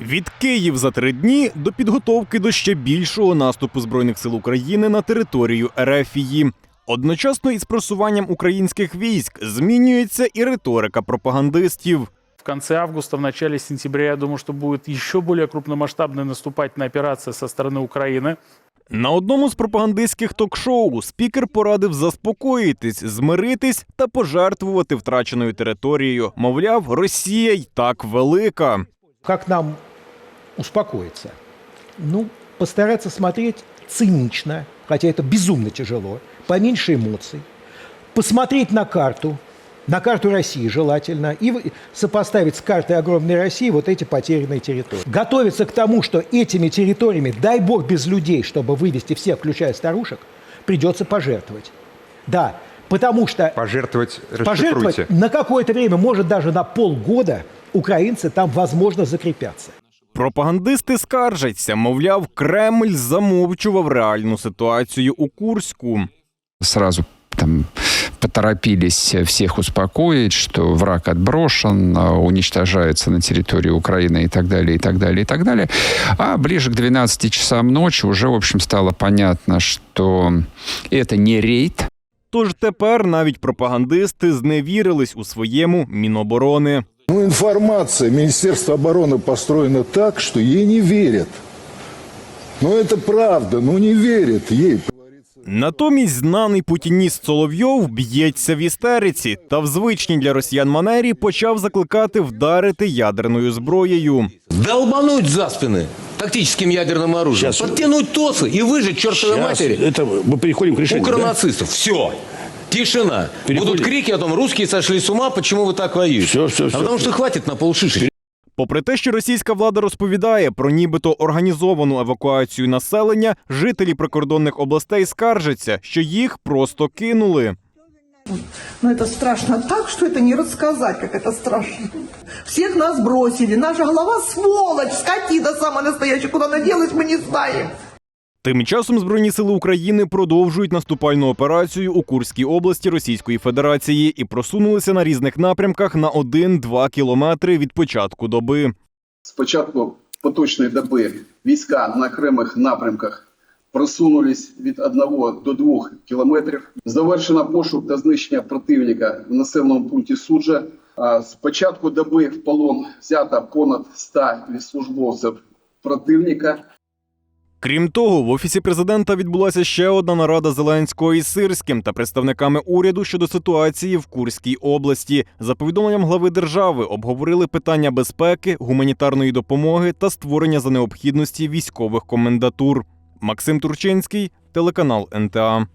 Від Київ за три дні до підготовки до ще більшого наступу збройних сил України на територію Ерефії. Одночасно із просуванням українських військ змінюється і риторика пропагандистів. В конце августа, в начале сентября, я думаю, что будет еще более крупномасштабная наступательная операция со стороны Украины. На одному з пропагандистських ток-шоу спікер порадив заспокоїтись, змиритись та пожертвувати втраченою територією. Мовляв, Росія й так велика. Как нам успокоиться? Ну, постараться смотреть цинично, хотя это безумно тяжело, поменьше эмоций, посмотреть на карту, на карту России желательно, и сопоставить с картой огромной России вот эти потерянные территории. Готовиться к тому, что этими территориями, дай бог без людей, чтобы вывести всех, включая старушек, придется пожертвовать. Да, потому что Пожертвовать, пожертвовать на какое-то время, может даже на полгода, украинцы там, возможно, закрепятся. Пропагандисти скаржаться, мовляв, Кремль замовчував реальну ситуацію у Курську. сразу там поторопились всех успокоить, что враг отброшен, а, уничтожается на территории Украины и так далее, и так далее, и так далее. А ближе к 12 часам ночи уже, в общем, стало понятно, что это не рейд, Тож тепер навіть пропагандисти зневірились у своєму Міноборони. Ну, информация Министерства обороны построена так, что ей не верят. Ну, это правда, ну не верят ей. Натомість знаний путініст Соловйов б'ється в істериці та в звичній для росіян манері почав закликати вдарити ядерною зброєю. долбануть за спины тактическим ядерным оружием, Сейчас- подтянуть ТОСы и выжить чертовой Сейчас матери это мы переходим к решению. да? укронацистов. Все. Тишина. Переходим. Будут крики о том, русские сошли с ума, почему вы так воюете. Всё, всё, а всё, потому всё. что хватит на полшишек. Попри те, що російська влада розповідає про нібито організовану евакуацію населення, жителі прикордонних областей скаржаться, що їх просто кинули. Но это страшно так, что это не рассказать, как это страшно. Всех нас бросили. Наша голова сволочь, скотина самая настоящая. Куда она делась, мы не знаем. Тим часом Збройні сили України продовжують наступальну операцію у Курській області Російської Федерації і просунулися на різних напрямках на 1-2 кілометри від початку доби. З початку поточної доби війська на окремих напрямках просунулись від 1 до 2 кілометрів. Завершено пошук та знищення противника в населеному пункті Суджа. З початку доби в полон взято понад 100 військовослужбовців противника. Крім того, в офісі президента відбулася ще одна нарада Зеленського із Сирським та представниками уряду щодо ситуації в Курській області. За повідомленням глави держави обговорили питання безпеки, гуманітарної допомоги та створення за необхідності військових комендатур. Максим Турчинський, телеканал НТА.